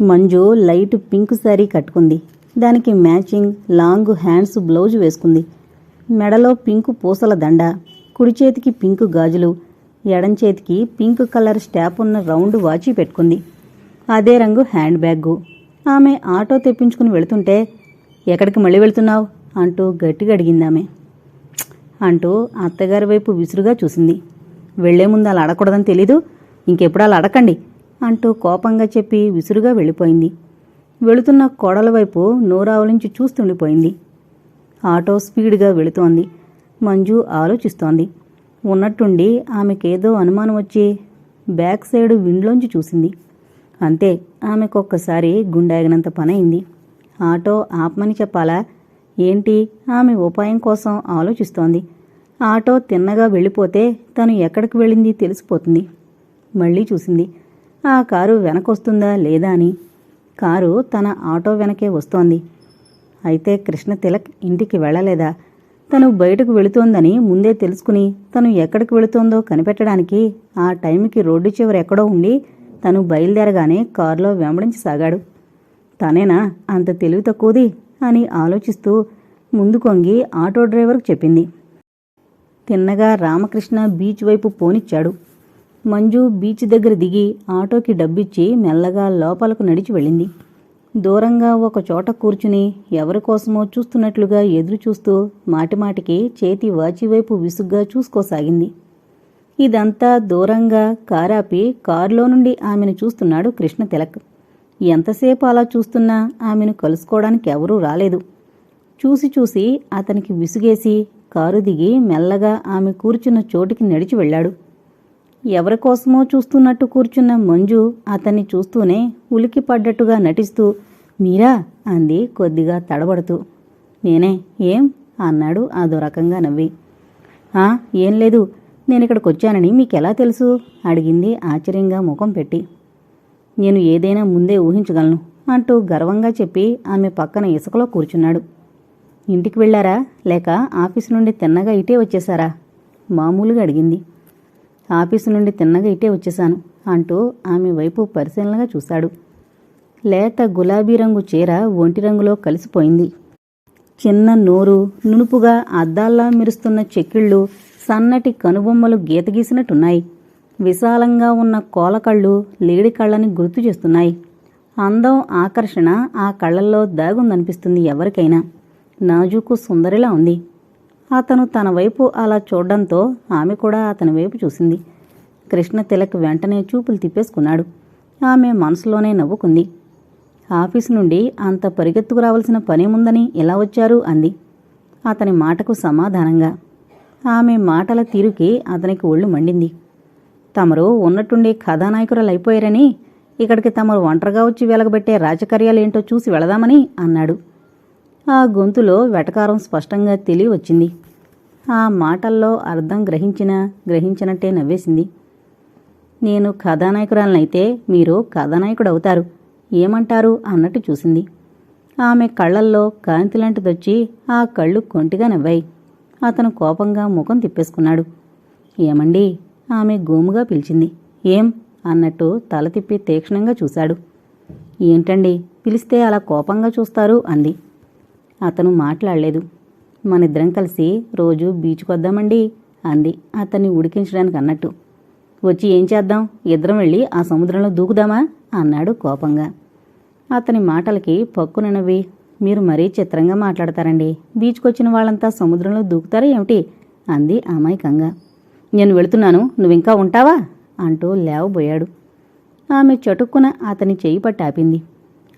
Manju light pink sari కట్టుకుంది. దానికి matching long hands blouse వేసుకుంది. మెడలో పింక్ పూసల దండ కుడి చేతికి పింక్ గాజులు ఎడం చేతికి పింక్ కలర్ స్టాప్ ఉన్న రౌండ్ వాచి పెట్టుకుంది. అదే రంగు హ్యాండ్ బ్యాగు. ఆమె ఆటో తెప్పించుకుని వెళుతుంటే ఎక్కడికి మళ్ళీ వెళ్తున్నావు? అంటూ గట్టిగా అడిగింది ఆమె. అంటూ అత్తగారి వైపు విసురుగా చూసింది. వెళ్ళే ముందు అలా అడగకూడదని తెలీదు. ఇంకెప్పుడు అలా అడకండి అంటూ కోపంగా చెప్పి విసురుగా వెళ్ళిపోయింది. వెళుతున్న కోడల వైపు నోరావలించి చూస్తుండిపోయింది. ఆటో స్పీడ్గా వెళుతోంది. మంజు ఆలోచిస్తోంది. ఉన్నట్టుండి ఆమెకేదో అనుమానం వచ్చి బ్యాక్ సైడ్ విండ్లోంచి చూసింది. అంతే ఆమెకొక్కసారి గుండాగినంత పనైంది ఆటో ఆపమని చెప్పాలా? ఏంటి? ఆమె ఉపాయం కోసం ఆలోచిస్తోంది. ఆటో తిన్నగా వెళ్ళిపోతే తను ఎక్కడికి వెళ్ళింది తెలిసిపోతుంది. మళ్ళీ చూసింది. ఆ కారు వెనకొస్తుందా లేదా అని. కారు తన ఆటో వెనకే వస్తోంది. అయితే కృష్ణ తిలక్ ఇంటికి వెళ్ళలేదా? తను బయటకు వెళుతోందని ముందే తెలుసుకుని తను ఎక్కడికి వెళుతోందో కనిపెట్టడానికి ఆ టైంకి రోడ్డు చివర ఎక్కడో ఉండి తను బయలుదేరగానే కారులో వెంబడించసాగాడు. తనేనా అంత తెలివి తక్కువది అని ఆలోచిస్తూ ముందు కొంగి ఆటో డ్రైవర్కు చెప్పింది. తిన్నగా రామకృష్ణ బీచ్ వైపు పోనిచ్చాడు. మంజు బీచ్ దగ్గర దిగి ఆటోకి డబ్బిచ్చి మెల్లగా లోపలకు నడిచి వెళ్ళింది. దూరంగా ఒక చోట కూర్చుని ఎవరి కోసమో చూస్తున్నట్లుగా ఎదురు చూస్తూ మాటిమాటికి చేతి వాచివైపు విసుగ్గా చూసుకోసాగింది. ఇదంతా దూరంగా కారాపి కారులో నుండి ఆమెను చూస్తున్నాడు కృష్ణ తిలక్. ఎంతసేపు అలా చూస్తున్నా ఆమెను కలుసుకోవడానికి ఎవరూ రాలేదు. చూసి చూసి అతనికి విసుగేసి కారు దిగి మెల్లగా ఆమె కూర్చున్న చోటికి నడిచి వెళ్ళాడు. ఎవరి కోసమో చూస్తున్నట్టు కూర్చున్న మంజు అతన్ని చూస్తూనే ఉలికి పడ్డట్టుగా నటిస్తూ మీరా? అంది కొద్దిగా తడబడుతూ. నేనే. ఏం? అన్నాడు అదో రకంగా నవ్వి. ఆ ఏం లేదు. నేను ఇక్కడికి వచ్చానని మీకెలా తెలుసు? అడిగింది ఆశ్చర్యంగా ముఖం పెట్టి. నేను ఏదైనా ముందే ఊహించగలను అంటూ గర్వంగా చెప్పి ఆమె పక్కన ఇసుకలో కూర్చున్నాడు. ఇంటికి వెళ్ళారా? లేక ఆఫీసు నుండి తిన్నగా ఇటే వచ్చేశారా మామూలుగా అడిగింది. ఆఫీసు నుండి తిన్నగా ఇటే వచ్చేశాను అంటూ ఆమె వైపు పరిశీలనగా చూశాడు. లేత గులాబీ రంగు చీర ఒంటి రంగులో కలిసిపోయింది. చిన్న నోరు నునుపుగా అద్దాల్లా మెరుస్తున్న చెక్కిళ్ళు సన్నటి కనుబొమ్మలు గీతగీసినట్టున్నాయి. విశాలంగా ఉన్న కోలకళ్ళు లేడి కళ్ళని గుర్తు చేస్తున్నాయి. అందం ఆకర్షణ ఆ కళ్ళల్లో దాగుందనిపిస్తుంది ఎవరికైనా. నాజూకు సుందరిలా ఉంది. అతను తన వైపు అలా చూడడంతో ఆమె కూడా అతని వైపు చూసింది. కృష్ణ తిలక్ వెంటనే చూపులు తిప్పేసుకున్నాడు. ఆమె మనసులోనే నవ్వుకుంది. ఆఫీసు నుండి అంత పరిగెత్తుకు రావాల్సిన పనేముందని ఎలా వచ్చారు? అంది. అతని మాటకు సమాధానంగా ఆమె మాటల తీరుకి అతనికి ఒళ్ళు మండింది. తమరు ఉన్నట్టుండి కథానాయకురాలు అయిపోయారని ఇక్కడికి తమరు ఒంటరిగా వచ్చి వెలగబెట్టే రాజకర్యాలేంటో చూసి వెళదామని అన్నాడు. ఆ గొంతులో వెటకారం స్పష్టంగా తెలియవచ్చింది. ఆ మాటల్లో అర్థం గ్రహించిన గ్రహించినట్టే నవ్వేసింది. నేను కథానాయకురాలనైతే మీరు కథానాయకుడు అవుతారు ఏమంటారు అన్నట్టు చూసింది. ఆమె కళ్ళల్లో కాంతి లాంటిదొచ్చి ఆ కళ్ళు కొంటిగా నవ్వాయి. అతను కోపంగా ముఖం తిప్పేసుకున్నాడు. ఏమండి? ఆమె గోముగా పిలిచింది. ఏం? అన్నట్టు తల తిప్పి తీక్షణంగా చూశాడు. ఏంటండి? పిలిస్తే అలా కోపంగా చూస్తారు అంది. అతను మాట్లాడలేదు. మనిద్దరం కలిసి రోజు బీచ్కి వద్దామండి అంది. అతన్ని ఉడికించడానికి అన్నట్టు వచ్చి ఏం చేద్దాం? ఇద్దరం వెళ్ళి ఆ సముద్రంలో దూకుదామా? అన్నాడు కోపంగా. అతని మాటలకి పక్కునవి మీరు మరీ చిత్రంగా మాట్లాడతారండి. బీచ్కి వచ్చిన వాళ్ళంతా సముద్రంలో దూకుతారా ఏమిటి? అంది అమాయకంగా. నేను వెళుతున్నాను. నువ్వింకా ఉంటావా? అంటూ లేవబోయాడు. ఆమె చటుక్కున అతని చెయ్యి పట్టి ఆపింది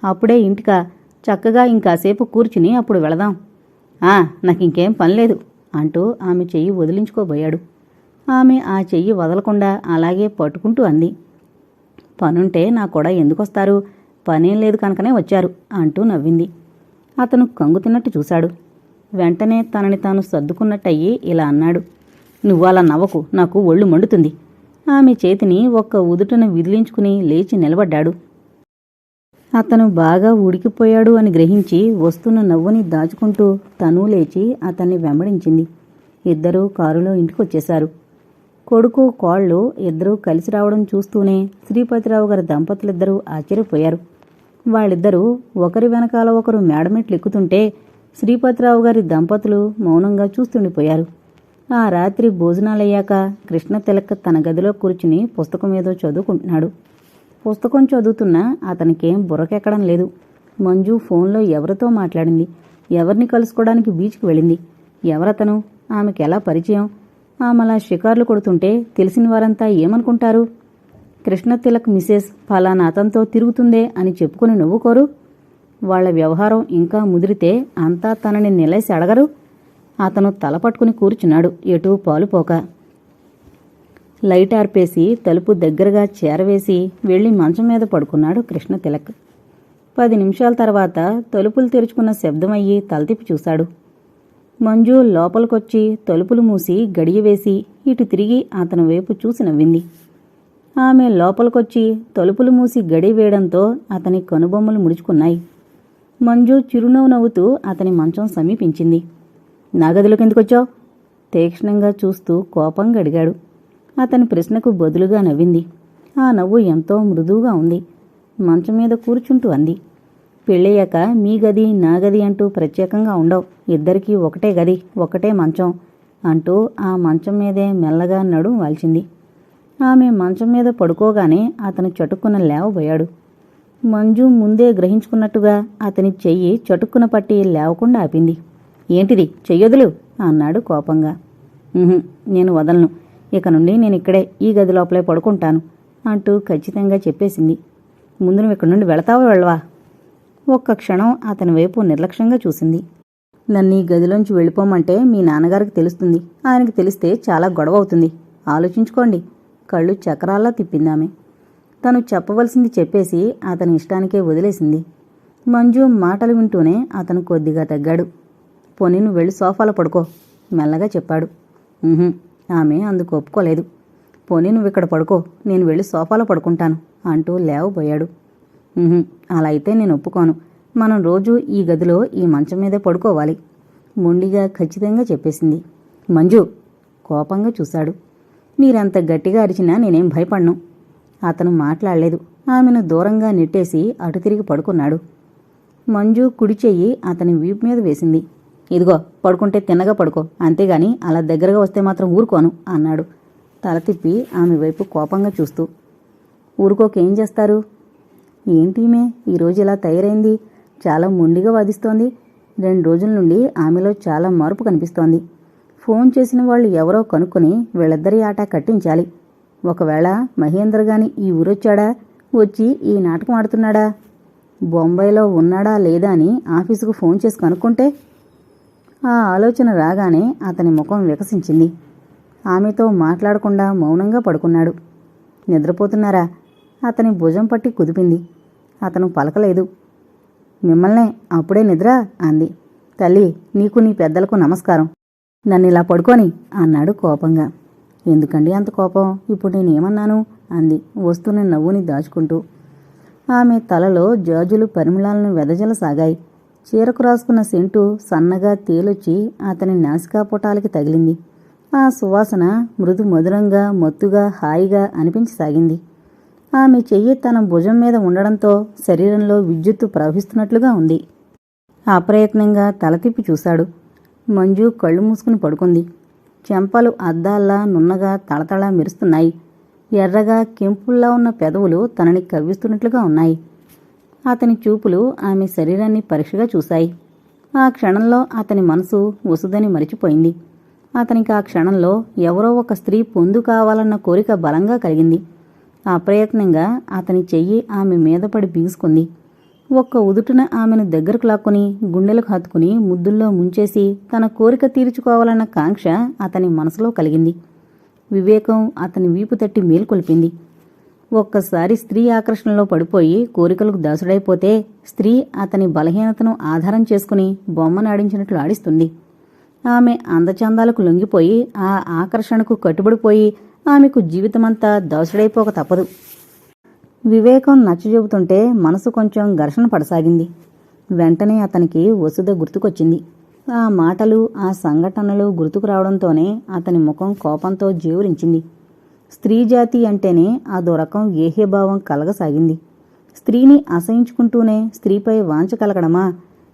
అప్పుడే ఇంటికా చక్కగా ఇంకాసేపు కూర్చుని అప్పుడు వెళదాం. ఆ నాకింకేం పని లేదు అంటూ ఆమె చెయ్యి వదిలించుకోబోయాడు. ఆమె ఆ చెయ్యి వదలకుండా అలాగే పట్టుకుంటూ అంది. పనుంటే నా కూడా ఎందుకొస్తారు? పనేం లేదు కనుకనే వచ్చారు అంటూ నవ్వింది. అతను కంగు తిన్నట్టు చూశాడు. వెంటనే తనని తాను సర్దుకున్నట్టయి ఇలా అన్నాడు. నువ్వలా నవ్వకు నాకు ఒళ్ళు మండుతుంది. ఆమె చేతిని ఒక్క ఉదుటను విదిలించుకుని లేచి నిలబడ్డాడు. అతను బాగా ఉడికిపోయాడు అని గ్రహించి వస్తున్న నవ్వుని దాచుకుంటూ తను లేచి అతన్ని వెంబడించింది. ఇద్దరూ కారులో ఇంటికొచ్చేశారు. కొడుకు కోళ్ళు ఇద్దరూ కలిసి రావడం చూస్తూనే శ్రీపతిరావు గారి దంపతులిద్దరూ ఆశ్చర్యపోయారు. వాళ్ళిద్దరూ ఒకరి వెనకాల ఒకరు మేడమెట్లు ఎక్కుతుంటే శ్రీపతిరావు గారి దంపతులు మౌనంగా చూస్తుండిపోయారు. ఆ రాత్రి భోజనాలయ్యాక కృష్ణ తిలక్ తన గదిలో కూర్చుని పుస్తకం ఏదో చదువుకుంటున్నాడు. పుస్తకం చదువుతున్నా అతనికేం బుర్రకెక్కడం లేదు. మంజు ఫోన్లో ఎవరితో మాట్లాడింది? ఎవరిని కలుసుకోవడానికి బీచ్కి వెళ్ళింది? ఎవరతను? ఆమెకి ఎలా పరిచయం? ఆమె అలా షికార్లు కొడుతుంటే తెలిసిన వారంతా ఏమనుకుంటారు? కృష్ణ తిలక్ మిసెస్ ఫలానా అతనితో తిరుగుతుందే అని చెప్పుకుని నవ్వుకోరు వాళ్ళ వ్యవహారం ఇంకా ముదిరితే అంతా తనని నిలేసి అడగరు. అతను తల పట్టుకుని కూర్చున్నాడు. ఎటూ పాలుపోక లైట్ ఆర్పేసి తలుపు దగ్గరగా చేరవేసి వెళ్ళి మంచం మీద పడుకున్నాడు కృష్ణ తిలక్. పది నిమిషాల తర్వాత తలుపులు తెరుచుకున్న శబ్దమయ్యి తలతిప్పి చూశాడు. మంజు లోపలికొచ్చి తలుపులు మూసి గడియవేసి ఇటు తిరిగి అతని వైపు చూసి నవ్వింది. ఆమె లోపలికొచ్చి తలుపులు మూసి గడి వేయడంతో అతని కనుబొమ్మలు ముడుచుకున్నాయి. మంజు చిరునవ్వు నవ్వుతూ అతని మంచం సమీపించింది. నా గదిలోకి ఎందుకొచ్చావు? తీక్షణంగా చూస్తూ కోపంగా అడిగాడు. అతని ప్రశ్నకు బదులుగా నవ్వింది. ఆ నవ్వు ఎంతో మృదువుగా ఉంది. మంచం మీద కూర్చుంటూ అంది. పెళ్ళయ్యాక మీ గది నా గది అంటూ ప్రత్యేకంగా ఉండవు. ఇద్దరికీ ఒకటే గది ఒకటే మంచం అంటూ ఆ మంచం మీదే మెల్లగా నడుం వాల్చింది. ఆమె మంచం మీద పడుకోగానే అతను చటుక్కున లేవబోయాడు. మంజు ముందే గ్రహించుకున్నట్టుగా అతని చెయ్యి చటుక్కున పట్టి లేవకుండా ఆపింది. ఏంటిది? చెయ్యొదులు అన్నాడు కోపంగా. నేను వదలను. ఇక నుండి నేను ఇక్కడే ఈ గది లోపలే పడుకుంటాను అంటూ ఖచ్చితంగా చెప్పేసింది. ముందు నువ్వు ఇక్కడి నుండి వెళతావా వెళ్ళవా? ఒక్క క్షణం అతని వైపు నిర్లక్ష్యంగా చూసింది. నన్ను ఈ గదిలోంచి వెళ్ళిపోమంటే మీ నాన్నగారికి తెలుస్తుంది. ఆయనకి తెలిస్తే చాలా గొడవ అవుతుంది. ఆలోచించుకోండి. కళ్ళు చక్రాల్లా తిప్పిందామె తను చెప్పవలసింది చెప్పేసి అతని ఇష్టానికే వదిలేసింది. మంజు మాటలు వింటూనే అతను కొద్దిగా తగ్గాడు. పోనీ నువ్వు వెళ్ళి సోఫాలో పడుకో మెల్లగా చెప్పాడు. ఆమె అందుకు ఒప్పుకోలేదు. పోనీ నువ్వు ఇక్కడ పడుకో నేను వెళ్ళి సోఫాలో పడుకుంటాను అంటూ లేవబోయాడు. అలా అయితే నేను ఒప్పుకోను. మనం రోజు ఈ గదిలో ఈ మంచం మీదే పడుకోవాలి మొండిగా ఖచ్చితంగా చెప్పేసింది. మంజు కోపంగా చూశాడు. మీరంత గట్టిగా అరిచినా నేనేం భయపడ్ను. అతను మాట్లాడలేదు. ఆమెను దూరంగా నెట్టేసి అటు తిరిగి పడుకున్నాడు. మంజు కుడి చెయ్యి అతని వీపు మీద వేసింది. ఇదిగో పడుకుంటే తిన్నగా పడుకో. అంతేగాని అలా దగ్గరగా వస్తే మాత్రం ఊరుకోను అన్నాడు. తల తిప్పి ఆమె వైపు కోపంగా చూస్తూ. ఊరుకోకేం చేస్తారు? ఏంటీమే ఈరోజు ఇలా తయారైంది. చాలా మొండిగా వాదిస్తోంది. రెండు రోజుల నుండి ఆమెలో చాలా మార్పు కనిపిస్తోంది. ఫోన్ చేసిన వాళ్ళు ఎవరో కనుక్కొని వీళ్ళిద్దరి ఆట కట్టించాలి. ఒకవేళ మహేంద్ర గాని ఈ ఊరొచ్చాడా? వచ్చి ఈ నాటకం ఆడుతున్నాడా? బొంబాయిలో ఉన్నాడా లేదా అని ఆఫీసుకు ఫోన్ చేసి కనుక్కుంటే ఆ ఆలోచన రాగానే అతని ముఖం వికసించింది. ఆమెతో మాట్లాడకుండా మౌనంగా పడుకున్నాడు. నిద్రపోతున్నారా? అతని భుజం పట్టి కుదిపింది. అతను పలకలేదు. మిమ్మల్నే అప్పుడే నిద్ర అంది. తల్లి నీకు నీ పెద్దలకు నమస్కారం. నన్ను ఇలా పడుకొని అన్నాడు కోపంగా. ఎందుకండి అంత కోపం? ఇప్పుడు నేనేమన్నాను? అంది వస్తున్న నవ్వుని దాచుకుంటూ. ఆమె తలలో జాజులు పరిమళాలను వెదజలసాగాయి. చీరకు రాసుకున్న సెంటు సన్నగా తేలొచ్చి అతని నాసికాపుటాలకి తగిలింది. ఆ సువాసన మృదు మధురంగా మత్తుగా హాయిగా అనిపించసాగింది ఆమె చెయ్యి తన భుజం మీద ఉండడంతో శరీరంలో విద్యుత్తు ప్రవహిస్తున్నట్లుగా ఉంది. అప్రయత్నంగా తల తిప్పి చూశాడు. మంజు కళ్ళు మూసుకుని పడుకుంది. చెంపలు అద్దాల్లా నున్నగా తళతళ మెరుస్తున్నాయి. ఎర్రగా కెంపుల్లా ఉన్న పెదవులు తనని కవ్విస్తున్నట్లుగా ఉన్నాయి. అతని చూపులు ఆమె శరీరాన్ని పరీక్షగా చూశాయి. ఆ క్షణంలో అతని మనసు ఉసుదని మరిచిపోయింది. అతనికి ఆ క్షణంలో ఎవరో ఒక స్త్రీ పొందు కావాలన్న కోరిక బలంగా కలిగింది. అప్రయత్నంగా అతని చెయ్యి ఆమె మీద పడి బీగుసుకుంది. ఒక్క ఉదుటున ఆమెను దగ్గరకు లాక్కుని గుండెలకు హత్తుకుని ముద్దుల్లో ముంచేసి తన కోరిక తీర్చుకోవాలన్న కాంక్ష అతని మనసులో కలిగింది. వివేకం అతని వీపు తట్టి మేల్కొల్పింది. ఒక్కసారి స్త్రీ ఆకర్షణలో పడిపోయి కోరికలకు దాసుడైపోతే స్త్రీ అతని బలహీనతను ఆధారం చేసుకుని బొమ్మనాడించినట్లు ఆడిస్తుంది. ఆమె అందచందాలకు లొంగిపోయి ఆ ఆకర్షణకు కట్టుబడిపోయి ఆమెకు జీవితమంతా దాసుడైపోక తప్పదు. వివేకం నచ్చజెబుతుంటే మనసు కొంచెం ఘర్షణ పడసాగింది. వెంటనే అతనికి వసుధ గుర్తుకొచ్చింది. ఆ మాటలు ఆ సంఘటనలు గుర్తుకు రావడంతోనే అతని ముఖం కోపంతో జీవురించింది స్త్రీ జాతి అంటేనే ఆ దొరకం ఏహేభావం కలగసాగింది. స్త్రీని అసహించుకుంటూనే స్త్రీపై వాంఛ కలగడమా?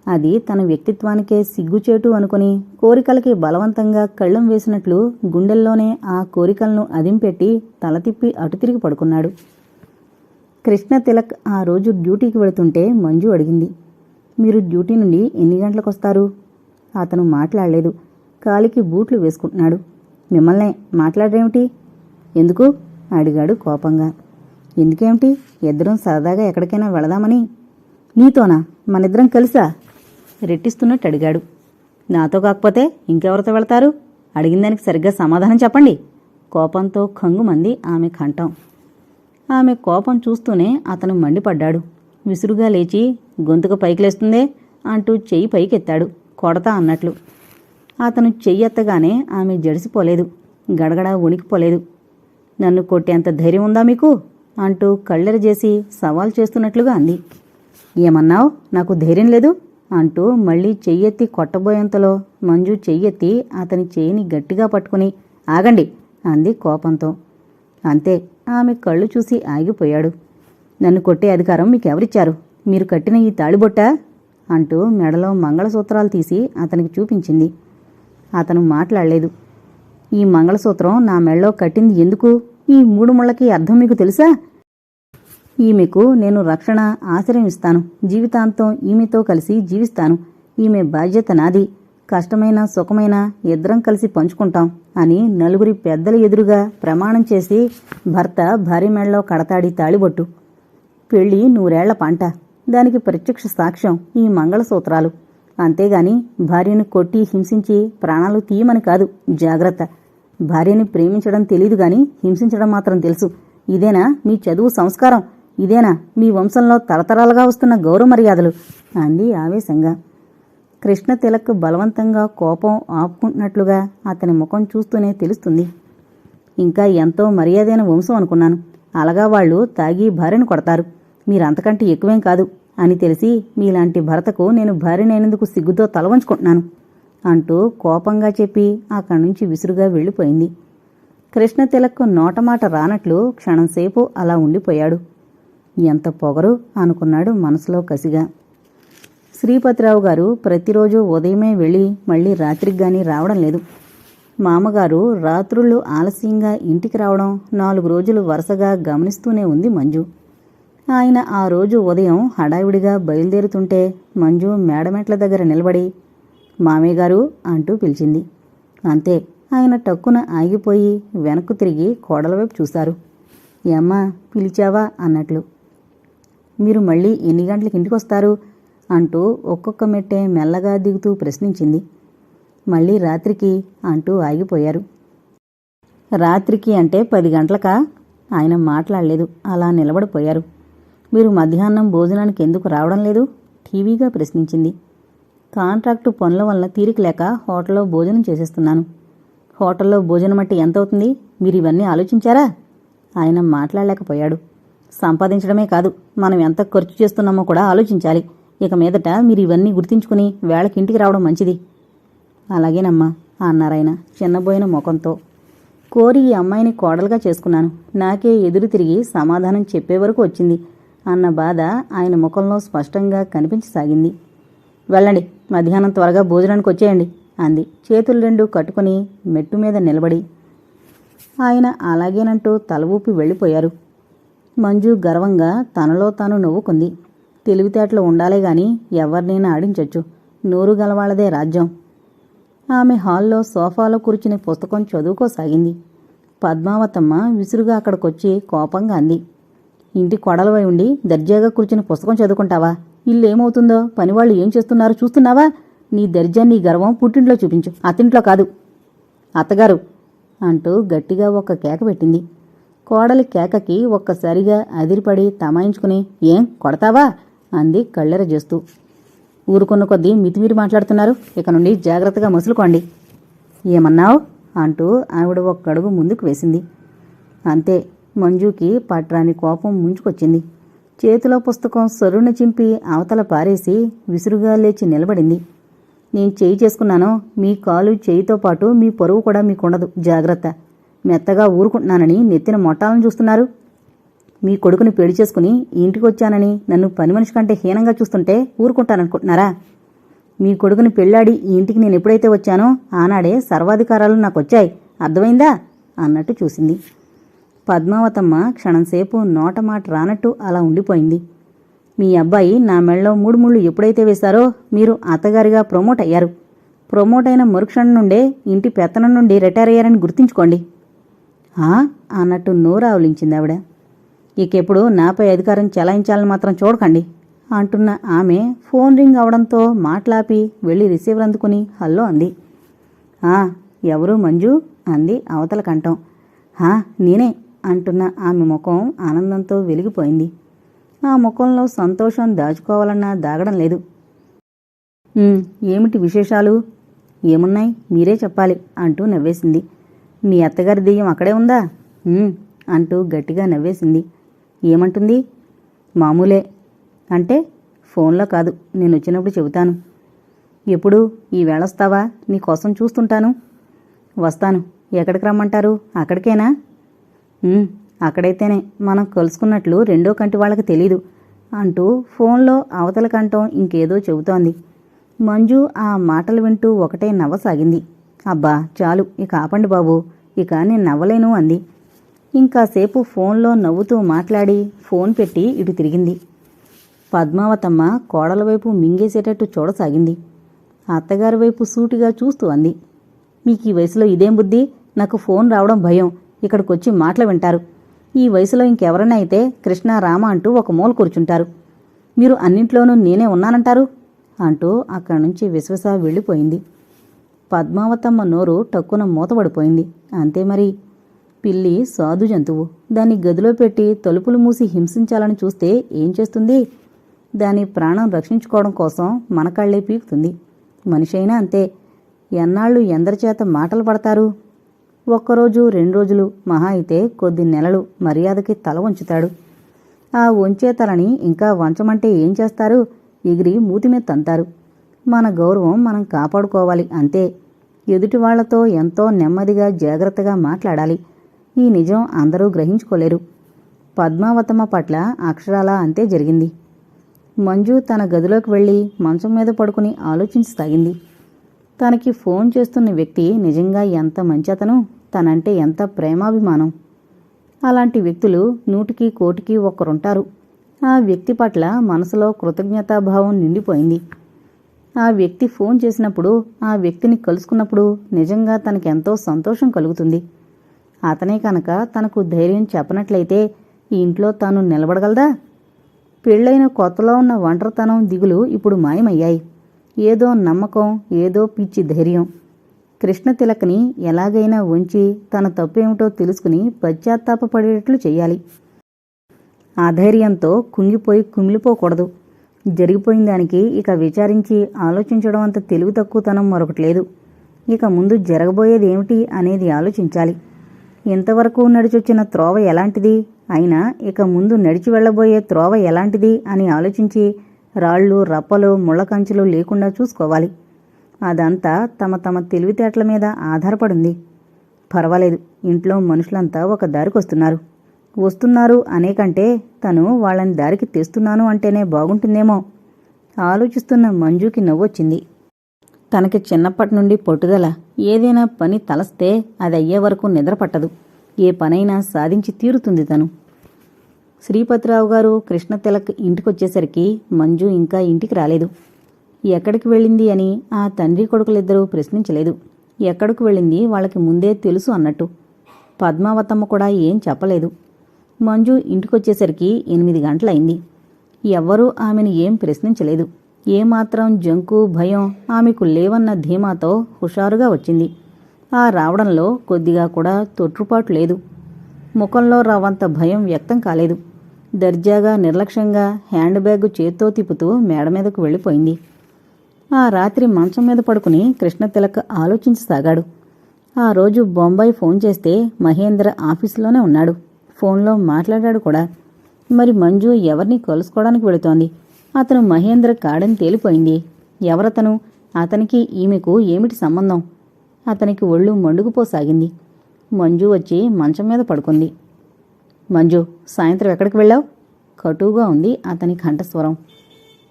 అది తన వ్యక్తిత్వానికే సిగ్గుచేటు అనుకుని కోరికలకి బలవంతంగా కళ్ళం వేసినట్లు గుండెల్లోనే ఆ కోరికలను అదింపెట్టి తల తిప్పి అటు తిరిగి పడుకున్నాడు. కృష్ణ తిలక్ ఆ రోజు డ్యూటీకి వెళుతుంటే మంజు అడిగింది మీరు డ్యూటీ నుండి ఎన్ని గంటలకు వస్తారు అతను మాట్లాడలేదు కాలికి బూట్లు వేసుకుంటున్నాడు. మిమ్మల్నే మాట్లాడేమిటి ఎందుకు? అడిగాడు కోపంగా. ఎందుకేమిటి? ఇద్దరం సరదాగా ఎక్కడికైనా వెళదామని. నీతోనా? మనిద్దరం కలిసా? రెట్టిస్తున్నట్టు అడిగాడు. నాతో కాకపోతే ఇంకెవరితో వెళతారు? అడిగిన దానికి సరిగ్గా సమాధానం చెప్పండి. కోపంతో కంగుమంది ఆమె కంఠం. ఆమె కోపం చూస్తూనే అతను మండిపడ్డాడు. విసురుగా లేచి గొంతుకు పైకిలేస్తుందే అంటూ చెయ్యి పైకెత్తాడు కొడతా అన్నట్లు. అతను చెయ్యెత్తగానే ఆమె జడిసిపోలేదు. గడగడ వణికిపోలేదు. నన్ను కొట్టేంత ధైర్యం ఉందా మీకు? అంటూ కళ్ళెర చేసి సవాల్ చేస్తున్నట్లుగా అంది. ఏమన్నావు? నాకు ధైర్యం లేదు అంటూ మళ్ళీ చెయ్యెత్తి కొట్టబోయేంతలో మంజు చెయ్యెత్తి అతని చేయిని గట్టిగా పట్టుకుని ఆగండి అంది కోపంతో. అంతే ఆమె కళ్ళు చూసి ఆగిపోయాడు. నన్ను కొట్టే అధికారం మీకెవరిచ్చారు? మీరు కట్టిన ఈ తాళిబొట్ట? అంటూ మెడలో మంగళసూత్రాలు తీసి అతనికి చూపించింది. అతను మాట్లాడలేదు. ఈ మంగళసూత్రం నా మెళ్ళో కట్టింది ఎందుకు? ఈ మూడు ముళ్ళకి అర్థం మీకు తెలుసా? ఈమెకు నేను రక్షణ ఆశ్రయం ఇస్తాను. జీవితాంతం ఈమెతో కలిసి జీవిస్తాను. ఈమె బాధ్యత నాది. కష్టమైన సుఖమైన ఇద్దరం కలిసి పంచుకుంటాం అని నలుగురి పెద్దల ఎదురుగా ప్రమాణం చేసి భర్త భార్య మెడలో కడతాడి తాళిబొట్టు. పెళ్ళి నూరేళ్ళ పంట. దానికి ప్రత్యక్ష సాక్ష్యం ఈ మంగళసూత్రాలు. అంతేగాని భార్యను కొట్టి హింసించి ప్రాణాలు తీయమని కాదు. జాగ్రత్త. భార్యని ప్రేమించడం తెలీదు గాని హింసించడం మాత్రం తెలుసు. ఇదేనా మీ చదువు సంస్కారం? ఇదేనా మీ వంశంలో తరతరాలుగా వస్తున్న గౌరవ మర్యాదలు అంది ఆవేశంగా. కృష్ణ తిలక్ బలవంతంగా కోపం ఆపుకుంటున్నట్లుగా అతని ముఖం చూస్తూనే తెలుస్తుంది. ఇంకా ఎంతో మర్యాదైన వంశం అనుకున్నాను. అలాగా వాళ్ళు తాగి భార్యను కొడతారు. మీరంతకంటే ఎక్కువేం కాదు. అని తెలిసి మీలాంటి భర్తకు నేను భార్యనైనందుకు సిగ్గుతో తలవంచుకుంటున్నాను అంటూ కోపంగా చెప్పి అక్కడి నుంచి విసురుగా వెళ్ళిపోయింది. కృష్ణ తిలక్కు నోటమాట రానట్లు క్షణంసేపు అలా ఉండిపోయాడు. ఎంత పొగరు అనుకున్నాడు మనసులో కసిగా. శ్రీపతిరావు గారు ప్రతిరోజు ఉదయమే వెళ్ళి మళ్ళీ రాత్రికి గాని రావడం లేదు. మామగారు రాత్రుళ్ళు ఆలస్యంగా ఇంటికి రావడం నాలుగు రోజులు వరుసగా గమనిస్తూనే ఉంది మంజు. ఆయన ఆ రోజు ఉదయం హడావిడిగా బయలుదేరుతుంటే మంజు మేడమెట్ల దగ్గర నిలబడి మామయ్య గారు అంటూ పిలిచింది. అంతే ఆయన టక్కున ఆగిపోయి వెనక్కు తిరిగి కోడల వైపు చూశారు. ఏమ్మా పిలిచావా? అన్నట్లు. మీరు మళ్ళీ ఎన్ని గంటలకు ఇంటికి వస్తారు అంటూ ఒక్కొక్క మెట్టే మెల్లగా దిగుతూ ప్రశ్నించింది. మళ్ళీ రాత్రికి అంటూ ఆగిపోయారు. రాత్రికి అంటే పది గంటలకా? ఆయన మాట్లాడలేదు అలా నిలబడిపోయారు. మీరు మధ్యాహ్నం భోజనానికి ఎందుకు రావడం లేదు? టీవీగా ప్రశ్నించింది. కాంట్రాక్టు పనుల వల్ల తీరిక లేక హోటల్లో భోజనం చేసేస్తున్నాను. హోటల్లో భోజనం అంటే ఎంత అవుతుంది మీరు ఇవన్నీ ఆలోచించారా? ఆయన మాట్లాడలేకపోయాడు. సంపాదించడమే కాదు మనం ఎంత ఖర్చు చేస్తున్నామో కూడా ఆలోచించాలి. ఇక మీదట మీరు ఇవన్నీ గుర్తించుకుని వేళకి ఇంటికి రావడం మంచిది. అలాగేనమ్మా అన్నారాయన చిన్నబోయిన ముఖంతో. కోరి ఈ అమ్మాయిని కోడలుగా చేసుకున్నాను. నాకే ఎదురు తిరిగి సమాధానం చెప్పే వరకు వచ్చింది. అన్న బాధ ఆయన ముఖంలో స్పష్టంగా కనిపించసాగింది. వెళ్ళండి మధ్యాహ్నం త్వరగా భోజనానికి వచ్చేయండి అంది. చేతులు రెండు కట్టుకుని మెట్టు మీద నిలబడి. ఆయన అలాగేనంటూ తల ఊపి వెళ్ళిపోయారు. మంజు గర్వంగా తనలో తాను నవ్వుకుంది. తెలివితేటలు ఉండాలే గాని ఎవరినైనా ఆడించొచ్చు. నోరు గలవాళ్ళదే రాజ్యం. ఆమె హాల్లో సోఫాలో కూర్చుని పుస్తకం చదువుకోసాగింది. పద్మావతమ్మ విసురుగా అక్కడికొచ్చి కోపంగా అంది. ఇంటి కొడలవై ఉండి దర్జాగా కూర్చుని పుస్తకం చదువుకుంటావా? ఇల్లేమవుతుందో? పనివాళ్ళు ఏం చేస్తున్నారో చూస్తున్నావా? నీ దర్జా నీ గర్వం పుట్టింట్లో చూపించు. అతింట్లో కాదు. అత్తగారు అంటూ గట్టిగా ఒక కేక పెట్టింది. కోడలి కేకకి ఒక్కసారిగా అదిరిపడి తమాయించుకుని ఏం కొడతావా? అంది కళ్ళెర చేస్తూ ఊరుకున్న కొద్దీ మితిమీరి మాట్లాడుతున్నారు. ఇక నుండి జాగ్రత్తగా మసులుకోండి. ఏమన్నావు? అంటూ ఆవిడ ఒక్కడుగు ముందుకు వేసింది. అంతే మంజుకి పట్రాని కోపం ముంచుకొచ్చింది. చేతిలో పుస్తకం సొరున చింపి అవతల పారేసి విసురుగా లేచి నిలబడింది. నేను చేయి చేసుకున్నానో. మీ కాలు చేయితో పాటు మీ పొరుగు కూడా మీకుండదు. జాగ్రత్త. మెత్తగా ఊరుకుంటున్నానని నెత్తిన మొట్టాలను చూస్తున్నారు. మీ కొడుకుని పెళ్ళి చేసుకుని ఇంటికి వచ్చానని నన్ను పని మనిషి కంటే హీనంగా చూస్తుంటే ఊరుకుంటాననుకుంటున్నారా? మీ కొడుకుని పెళ్ళాడి ఈ ఇంటికి నేను ఎప్పుడైతే వచ్చానో ఆనాడే సర్వాధికారాలు నాకు వచ్చాయి అర్థమైందా? అన్నట్టు చూసింది. పద్మావతమ్మ క్షణంసేపు నోట మాట రానట్టు అలా ఉండిపోయింది. మీ అబ్బాయి నా మెళ్ళలో మూడు ముళ్ళు ఎప్పుడైతే వేశారో మీరు అత్తగారిగా ప్రమోట్ అయ్యారు. ప్రమోట్ అయిన మరుక్షణం నుండే ఇంటి పెత్తనం నుండి రిటైర్ అయ్యారని గుర్తుంచుకోండి. ఆ? అన్నట్టు నోరు ఆవలించింది ఆవిడ. ఇకెప్పుడు నాపై అధికారం చెలాయించాలని మాత్రం చూడకండి అంటున్న ఆమె ఫోన్ రింగ్ అవడంతో మాట్లాపి వెళ్ళి రిసీవర్ అందుకుని హల్లో అంది. ఆ ఎవరు మంజు? అంది అవతల కంఠం. హా నేనే. అంటున్న ఆమె ముఖం ఆనందంతో వెలిగిపోయింది. ఆ ముఖంలో సంతోషం దాచుకోవాలన్నా దాగడం లేదు. ఏమిటి విశేషాలు? ఏమున్నాయి? మీరే చెప్పాలి అంటూ నవ్వేసింది. మీ అత్తగారి దెయ్యం అక్కడే ఉందా? అంటూ గట్టిగా నవ్వేసింది. ఏమంటుంది? మామూలే. అంటే ఫోన్లో కాదు. నేను వచ్చినప్పుడు చెబుతాను. ఎప్పుడు? ఈ వేళొస్తావా నీకోసం చూస్తుంటాను. వస్తాను. ఎక్కడికి రమ్మంటారు? అక్కడికేనా? అక్కడైతేనే మనం కలుసుకున్నట్లు రెండో కంటి వాళ్ళకి తెలీదు అంటూ ఫోన్లో అవతల కంఠం ఇంకేదో చెబుతోంది. మంజు ఆ మాటలు వింటూ ఒకటే నవ్వసాగింది అబ్బా చాలు ఇక ఆపండి బాబు ఇక నేను నవ్వలేను అంది. ఇంకాసేపు ఫోన్లో నవ్వుతూ మాట్లాడి ఫోన్ పెట్టి ఇటు తిరిగింది. పద్మావతమ్మ కోడల వైపు మింగేసేటట్టు చూడసాగింది. అత్తగారి వైపు సూటిగా చూస్తూ అంది. మీకు ఈ వయసులో ఇదేం బుద్ధి? నాకు ఫోన్ రావడం భయం. ఇక్కడికి వచ్చి మాటలు వింటారు. ఈ వయసులో ఇంకెవరైనా అయితే కృష్ణ రామ అంటూ ఒక మూల కూర్చుంటారు. మీరు అన్నింట్లోనూ నేనే ఉన్నానంటారు? అంటూ అక్కడి నుంచి విశ్వస వెళ్ళిపోయింది. పద్మావతమ్మ నోరు టక్కున మూతపడిపోయింది. అంతే మరి? పిల్లి సాధు జంతువు. దాన్ని గదిలో పెట్టి తలుపులు మూసి హింసించాలని చూస్తే ఏం చేస్తుంది? దాని ప్రాణం రక్షించుకోవడం కోసం మన పీకుతుంది. మనిషి అయినా అంతే. ఎన్నాళ్ళు ఎందరి చేత మాటలు పడతారు? ఒక్కరోజు రెండు రోజులు మహా అయితే కొద్ది నెలలు మర్యాదకి తల వంచుతాడు. ఆ వంచే తలని ఇంకా వంచమంటే ఏం చేస్తారు? ఎగిరి మూతి మీద తంతారు. మన గౌరవం మనం కాపాడుకోవాలి అంతే. ఎదుటి వాళ్ళతో ఎంతో నెమ్మదిగా జాగ్రత్తగా మాట్లాడాలి. ఈ నిజం అందరూ గ్రహించుకోలేరు. పద్మావతమ్మ పట్ల అక్షరాలా అంతే జరిగింది. మంజు తన గదిలోకి వెళ్ళి మంచం మీద పడుకుని ఆలోచించసాగింది తనకి ఫోన్ చేస్తున్న వ్యక్తి నిజంగా ఎంత మంచి తనంటే ఎంత ప్రేమాభిమానం? అలాంటి వ్యక్తులు నూటికి కోటికి ఒక్కరుంటారు. ఆ వ్యక్తి పట్ల మనసులో కృతజ్ఞతాభావం నిండిపోయింది. ఆ వ్యక్తి ఫోన్ చేసినప్పుడు ఆ వ్యక్తిని కలుసుకున్నప్పుడు నిజంగా తనకెంతో సంతోషం కలుగుతుంది. అతనే కనుక తనకు ధైర్యం చెప్పనట్లయితే ఈ ఇంట్లో తాను నిలబడగలదా? పెళ్ళైన కొత్తలో ఉన్న ఒంటరితనం దిగులు ఇప్పుడు మాయమయ్యాయి. ఏదో నమ్మకం ఏదో పిచ్చి ధైర్యం. కృష్ణ తిలక్ని ఎలాగైనా ఉంచి తన తప్పేమిటో తెలుసుకుని పశ్చాత్తాపపడేటట్లు చేయాలి ఆ ధైర్యంతో కుంగిపోయి కుమిలిపోకూడదు. జరిగిపోయిన దానికి ఇక విచారించి ఆలోచించడం అంత తెలివి తక్కువతనం మరొకటి లేదు. ఇక ముందు జరగబోయేది ఏమిటి అనేది ఆలోచించాలి. ఇంతవరకు నడిచొచ్చిన త్రోవ ఎలాంటిది? అయినా ఇక ముందు నడిచి వెళ్ళబోయే త్రోవ ఎలాంటిది అని ఆలోచించి రాళ్ళు రప్పలు ముళ్ళకంచులు లేకుండా చూసుకోవాలి. అదంతా తమ తమ తెలివితేటల మీద ఆధారపడింది. పర్వాలేదు ఇంట్లో మనుషులంతా ఒక దారికి వస్తున్నారు వస్తున్నారు అనే కంటే తను వాళ్ళని దారికి తెస్తున్నాను అంటేనే బాగుంటుందేమో. ఆలోచిస్తున్న మంజుకి నవ్వొచ్చింది. తనకి చిన్నప్పటి నుండి పట్టుదల ఏదైనా పని తలస్తే అది అయ్యే వరకు నిద్ర పట్టదు ఏ పనైనా సాధించి తీరుతుంది తను. శ్రీపతిరావు గారు కృష్ణ తిలక్ ఇంటికొచ్చేసరికి మంజు ఇంకా ఇంటికి రాలేదు. ఎక్కడికి వెళ్ళింది అని ఆ తండ్రి కొడుకులిద్దరూ ప్రశ్నించలేదు. ఎక్కడికి వెళ్ళింది వాళ్ళకి ముందే తెలుసు అన్నట్టు. పద్మావతమ్మ కూడా ఏం చెప్పలేదు. మంజు ఇంటికొచ్చేసరికి ఎనిమిది గంటలైంది. ఎవ్వరూ ఆమెను ఏం ప్రశ్నించలేదు. ఏమాత్రం జంకు భయం ఆమెకు లేవన్న ధీమాతో హుషారుగా వచ్చింది. ఆ రావడంలో కొద్దిగా కూడా తొట్టుపాటు లేదు. ముఖంలో రవంత భయం వ్యక్తం కాలేదు. దర్జాగా నిర్లక్ష్యంగా హ్యాండ్ బ్యాగ్ చేత్తో తిప్పుతూ మేడ మీదకు వెళ్ళిపోయింది. ఆ రాత్రి మంచం మీద పడుకుని కృష్ణతిలక్ ఆలోచించసాగాడు ఆ రోజు బొంబాయి ఫోన్ చేస్తే మహేంద్ర ఆఫీసులోనే ఉన్నాడు. ఫోన్లో మాట్లాడాడు కూడా. మరి మంజు ఎవరిని కలుసుకోవడానికి వెళుతోంది? అతను మహేంద్ర కాడని తేలిపోయింది. ఎవరతను? అతనికి ఈమెకు ఏమిటి సంబంధం? అతనికి ఒళ్ళు మండుకుపోసాగింది. మంజు వచ్చి మంచం మీద పడుకుంది. మంజు సాయంత్రం ఎక్కడికి వెళ్ళావు? కటువుగా ఉంది అతని కంఠస్వరం.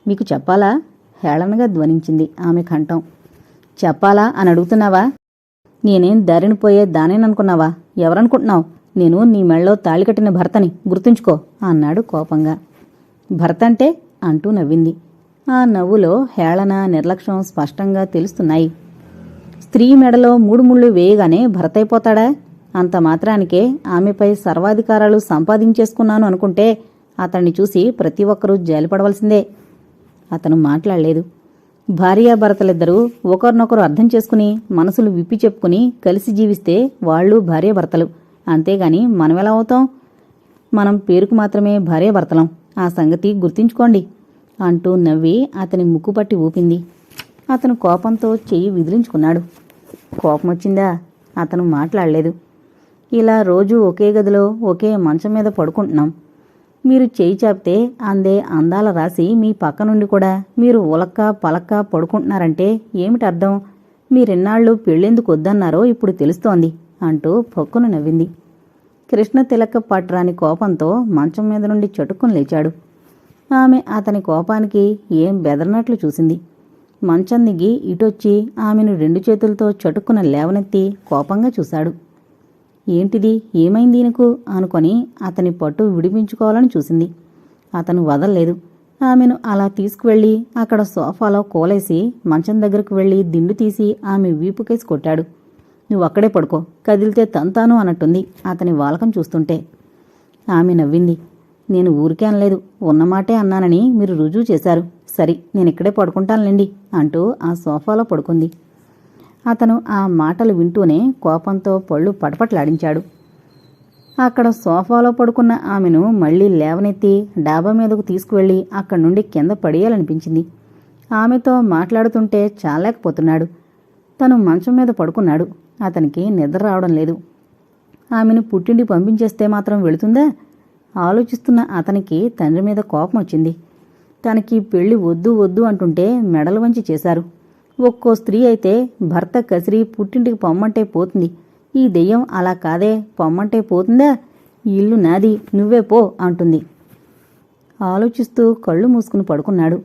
మీకు చెప్పాలా? హేళనగా ధ్వనించింది ఆమె కంఠం. చెప్పాలా అని అడుగుతున్నావా? నేనేం దారినిపోయే దానేననుకున్నావా? ఎవరనుకుంటున్నావు? నేను నీ మెళ్ళలో తాళి కట్టిన భర్తని గుర్తుంచుకో అన్నాడు కోపంగా. భర్త అంటే అంటూ నవ్వింది. ఆ నవ్వులో హేళన నిర్లక్ష్యం స్పష్టంగా తెలుస్తున్నాయి. స్త్రీ మెడలో మూడు ముళ్ళు వేయగానే భర్తయిపోతాడా అంత మాత్రానికే ఆమెపై సర్వాధికారాలు సంపాదించేసుకున్నాను అనుకుంటే అతన్ని చూసి ప్రతి ఒక్కరూ జాలిపడవలసిందే. అతను మాట్లాడలేదు. భార్యాభర్తలిద్దరూ ఒకరినొకరు అర్థం చేసుకుని మనసులు విప్పి చెప్పుకుని కలిసి జీవిస్తే వాళ్ళు భార్యాభర్తలు. అంతేగాని మనమెలా అవుతాం? మనం పేరుకు మాత్రమే భార్యాభర్తలం. ఆ సంగతి గుర్తుంచుకోండి అంటూ నవ్వి అతని ముక్కు పట్టి ఊపింది. అతను కోపంతో చెయ్యి విదిలించుకున్నాడు. కోపం వచ్చిందా అతను మాట్లాడలేదు. ఇలా రోజు ఒకే గదిలో ఒకే మంచం మీద పడుకుంటున్నాం. మీరు చేయి చాపితే అందే అందాల రాసి మీ పక్క నుండి కూడా. మీరు ఉలక్క పలక్క పడుకుంటున్నారంటే ఏమిటి అర్థం? మీరెన్నాళ్ళు పెళ్ళెందుకు వద్దన్నారో ఇప్పుడు తెలుస్తోంది అంటూ పొక్కును నవ్వింది. కృష్ణ తిలక పట్రాని కోపంతో మంచం మీద నుండి చటుక్కుని లేచాడు. ఆమె అతని కోపానికి ఏం బెదరనట్లు చూసింది. మంచం దిగి ఇటొచ్చి ఆమెను రెండు చేతులతో చటుక్కున లేవనెత్తి కోపంగా చూశాడు. ఏంటిది? ఏమైంది ఈయనకు? అనుకొని అతని పట్టు విడిపించుకోవాలని చూసింది. అతను వదల్లేదు. ఆమెను అలా తీసుకువెళ్ళి అక్కడ సోఫాలో కోలేసి మంచం దగ్గరకు వెళ్ళి దిండు తీసి ఆమె వీపుకేసి కొట్టాడు. నువ్వు అక్కడే పడుకో. కదిలితే తంతాను అన్నట్టుంది అతని వాలకం చూస్తుంటే. ఆమె నవ్వింది. నేను ఊరికే అనలేదు. ఉన్నమాటే అన్నానని మీరు రుజువు చేశారు. సరే నేను ఇక్కడే పడుకుంటానులేండి అంటూ ఆ సోఫాలో పడుకుంది. అతను ఆ మాటలు వింటూనే కోపంతో పళ్ళు పటపట్లాడించాడు. అక్కడ సోఫాలో పడుకున్న ఆమెను మళ్ళీ లేవనెత్తి డాబా మీదకు తీసుకువెళ్ళి అక్కడి నుండి కింద పడేయాలనిపించింది. ఆమెతో మాట్లాడుతుంటే చాలేకపోతున్నాడు తను మంచం మీద పడుకున్నాడు. అతనికి నిద్ర రావడం లేదు. ఆమెను పుట్టింటి పంపించేస్తే మాత్రం వెళుతుందా? ఆలోచిస్తున్న అతనికి తండ్రి మీద కోపం వచ్చింది తనకి పెళ్ళి వద్దు వద్దు అంటుంటే మెడలు వంచి చేశారు. ఒక్కో స్త్రీ అయితే భర్త కసిరి పుట్టింటికి పొమ్మంటే పోతుంది. ఈ దెయ్యం అలా కాదే పొమ్మంటే పోతుందా? ఇల్లు నాది నువ్వే పో అంటుంది. ఆలోచిస్తూ కళ్ళు మూసుకుని పడుకున్నాడు.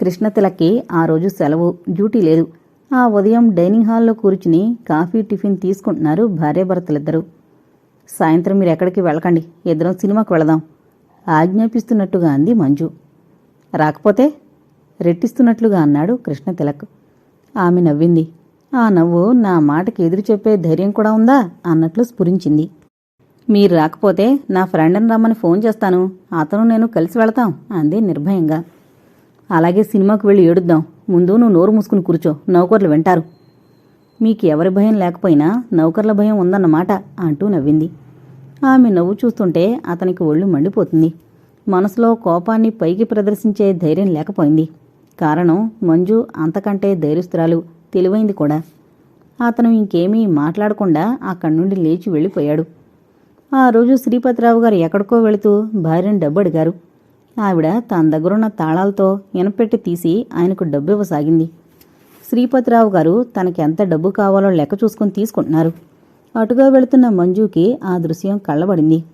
కృష్ణతిలకి ఆ రోజు సెలవు డ్యూటీ లేదు. ఆ ఉదయం డైనింగ్ హాల్లో కూర్చుని కాఫీ టిఫిన్ తీసుకుంటున్నారు భార్యాభర్తలిద్దరూ. సాయంత్రం మీరు ఎక్కడికి వెళ్ళకండి ఇద్దరం సినిమాకు వెళదాం ఆజ్ఞాపిస్తున్నట్టుగా అంది మంజు. రాకపోతే? రెట్టిస్తున్నట్లుగా అన్నాడు కృష్ణ తిలక్. ఆమె నవ్వింది. ఆ నవ్వు నా మాటకి ఎదురు చెప్పే ధైర్యం కూడా ఉందా? అన్నట్లు స్ఫురించింది. మీరు రాకపోతే నా ఫ్రెండ్ని రమ్మని ఫోన్ చేస్తాను. అతను నేను కలిసి వెళతాం అంది నిర్భయంగా. అలాగే సినిమాకు వెళ్ళి ఏడుద్దాం. ముందు నువ్వు నోరు మూసుకుని కూర్చో. నౌకర్లు వింటారు. మీకు ఎవరి భయం లేకపోయినా నౌకర్ల భయం ఉందన్నమాట అంటూ నవ్వింది. ఆమె నవ్వు చూస్తుంటే అతనికి ఒళ్ళు మండిపోతుంది. మనసులో కోపాన్ని పైకి ప్రదర్శించే ధైర్యం లేకపోయింది. కారణం మంజు అంతకంటే ధైర్యస్తురాలు తెలివైంది కూడా. అతను ఇంకేమీ మాట్లాడకుండా అక్కడి నుండి లేచి వెళ్ళిపోయాడు. ఆ రోజు శ్రీపతిరావు గారు ఎక్కడికో వెళుతూ భార్యను డబ్బు అడిగారు. ఆవిడ తన దగ్గరున్న తాళాలతో ఇనపెట్టి తీసి ఆయనకు డబ్బు ఇవ్వసాగింది. శ్రీపతిరావు గారు తనకి ఎంత డబ్బు కావాలో లెక్క చూసుకుని తీసుకుంటున్నారు. అటుగా వెళుతున్న మంజుకి ఆ దృశ్యం కళ్ళబడింది.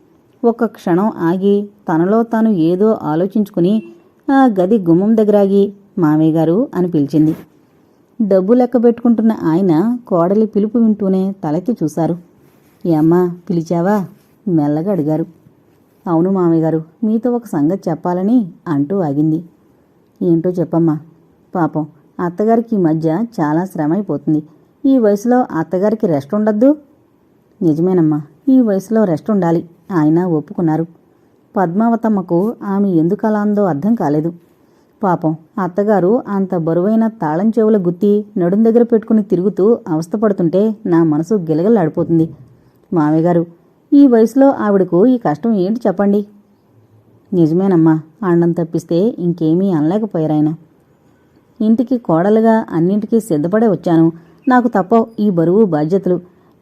ఒక్క క్షణం ఆగి తనలో తాను ఏదో ఆలోచించుకుని ఆ గది గుమ్మం దగ్గరాగి మామయ్య గారు అని పిలిచింది. డబ్బు లెక్క పెట్టుకుంటున్న ఆయన కోడలి పిలుపు వింటూనే తలెత్తి చూశారు. ఏమ్మా పిలిచావా? మెల్లగా అడిగారు. అవును మామయ్య గారు మీతో ఒక సంగతి చెప్పాలని అంటూ ఆగింది. ఏంటో చెప్పమ్మా పాపం అత్తగారికి ఈ మధ్య చాలా శ్రమ అయిపోతుంది ఈ వయసులో అత్తగారికి రెస్ట్ ఉండద్దు. నిజమేనమ్మా ఈ వయసులో రెస్ట్ ఉండాలి ఆయన ఒప్పుకున్నారు. పద్మావతమ్మకు ఆమె ఎందుకు అలా అందో అర్థం కాలేదు. పాపం. అత్తగారు అంత బరువైన తాళం చెవుల గుత్తి నడుం దగ్గర పెట్టుకుని తిరుగుతూ అవస్థపడుతుంటే నా మనసు గిలగలాడిపోతుంది మామయ్యగారు ఈ వయసులో ఆవిడకు ఈ కష్టం ఏంటి చెప్పండి? నిజమేనమ్మా అండం తప్పిస్తే ఇంకేమీ అనలేకపోయారాయన. ఇంటికి కోడలుగా అన్నింటికీ సిద్ధపడే వచ్చాను. నాకు తప్పవు ఈ బరువు బాధ్యతలు.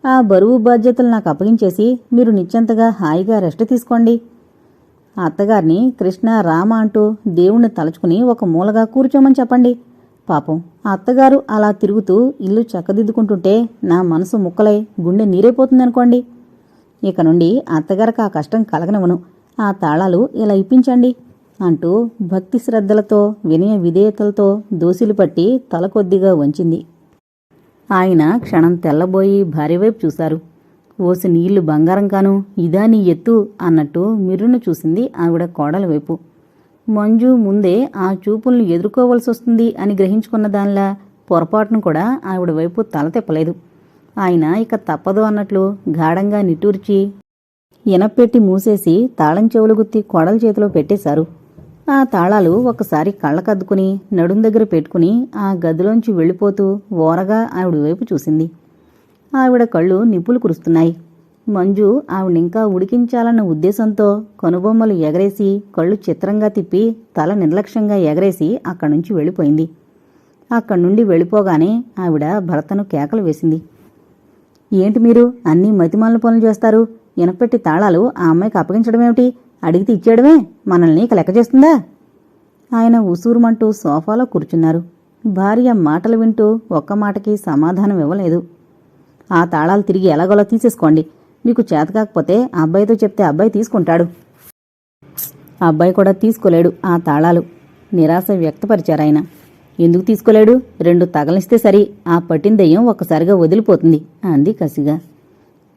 ఆ బరువు బాధ్యతలు నాకు అప్పగించేసి మీరు నిశ్చంతగా హాయిగా రెస్ట్ తీసుకోండి. ఆ అత్తగారిని కృష్ణ రామ అంటూ దేవుణ్ణి తలుచుకుని ఒక మూలగా కూర్చోమని చెప్పండి. పాపం ఆ అత్తగారు అలా తిరుగుతూ ఇల్లు చక్కదిద్దుకుంటుంటే నా మనసు ముక్కలై గుండె నీరైపోతుందనుకోండి. ఇక నుండి అత్తగారికి ఆ కష్టం కలగనివ్వను. ఆ తాళాలు ఇలా ఇప్పించండి అంటూ భక్తి శ్రద్ధలతో వినయ విధేయతలతో దోసిలు పట్టి తల కొద్దిగా వంచింది. ఆయన క్షణం తెల్లబోయి భార్య వైపు చూశారు. ఓసి నీళ్ళు బంగారం కాను ఇదా నీ ఎత్తు అన్నట్టు మిర్రును చూసింది ఆవిడ కోడల వైపు. మంజు ముందే ఆ చూపుల్ని ఎదుర్కోవలసి వస్తుంది అని గ్రహించుకున్న దానిలా పొరపాటును కూడా ఆవిడ వైపు తల తిప్పలేదు. ఆయన ఇక తప్పదు అన్నట్లు గాఢంగా నిట్టూర్చి ఇనపెట్టి మూసేసి తాళం చెవులు గుత్తి కోడల చేతిలో పెట్టేశారు. ఆ తాళాలు ఒకసారి కళ్ళకద్దుకుని నడుం దగ్గర పెట్టుకుని ఆ గదిలోంచి వెళ్ళిపోతూ ఓరగా ఆవిడ వైపు చూసింది. ఆవిడ కళ్ళు నిప్పులు కురుస్తున్నాయి. మంజు ఆవిడింకా ఉడికించాలన్న ఉద్దేశంతో కనుబొమ్మలు ఎగరేసి కళ్ళు చిత్రంగా తిప్పి తల నిర్లక్ష్యంగా ఎగరేసి అక్కడి నుంచి వెళ్ళిపోయింది. అక్కడి నుండి వెళ్ళిపోగానే ఆవిడ భర్తను కేకలు వేసింది. ఏంటి మీరు? అన్నీ మతిమాలను పనులు చేస్తారు. ఇనపెట్టి తాళాలు ఆ అమ్మాయికి అప్పగించడమేమిటి అడిగితే ఇచ్చేయడమే? మనల్ని ఇక లెక్క చేస్తుందా? ఆయన ఉసూరుమంటూ సోఫాలో కూర్చున్నారు. భార్య మాటలు వింటూ ఒక్క మాటకి సమాధానం ఇవ్వలేదు. ఆ తాళాలు తిరిగి ఎలాగోలా తీసేసుకోండి. మీకు చేత కాకపోతే అబ్బాయితో చెప్తే అబ్బాయి తీసుకుంటాడు. అబ్బాయి కూడా తీసుకోలేడు ఆ తాళాలు. నిరాశ వ్యక్తపరిచారాయన ఎందుకు తీసుకోలేడు? రెండు తగలిస్తే సరి. ఆ పట్టిన దెయ్యం ఒక్కసారిగా వదిలిపోతుంది అంది కసిగా.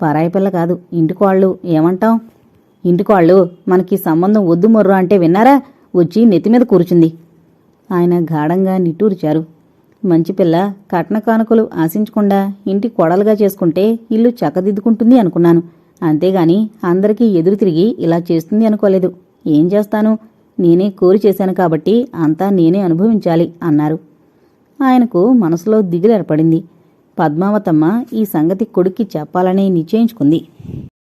పరాయి పిల్ల కాదు ఇంటికోళ్ళు ఏమంటాం ఇంటికోళ్ళు మనకి సంబంధం వద్దు మొర్రు అంటే విన్నారా? వచ్చి నెత్తి మీద కూర్చుంది. ఆయన గాఢంగా నిట్టూర్చారు. మంచి పిల్ల కట్న కానుకలు ఆశించకుండా ఇంటి కొడలుగా చేసుకుంటే ఇల్లు చక్కదిద్దుకుంటుంది అనుకున్నాను. అంతేగాని అందరికీ ఎదురు తిరిగి ఇలా చేస్తుంది అనుకోలేదు. ఏం చేస్తాను? నేనే కోరి చేశాను కాబట్టి అంతా నేనే అనుభవించాలి అన్నారు. ఆయనకు మనసులో దిగులు ఏర్పడింది పద్మావతమ్మ ఈ సంగతి కొడుక్కి చెప్పాలని నిశ్చయించుకుంది.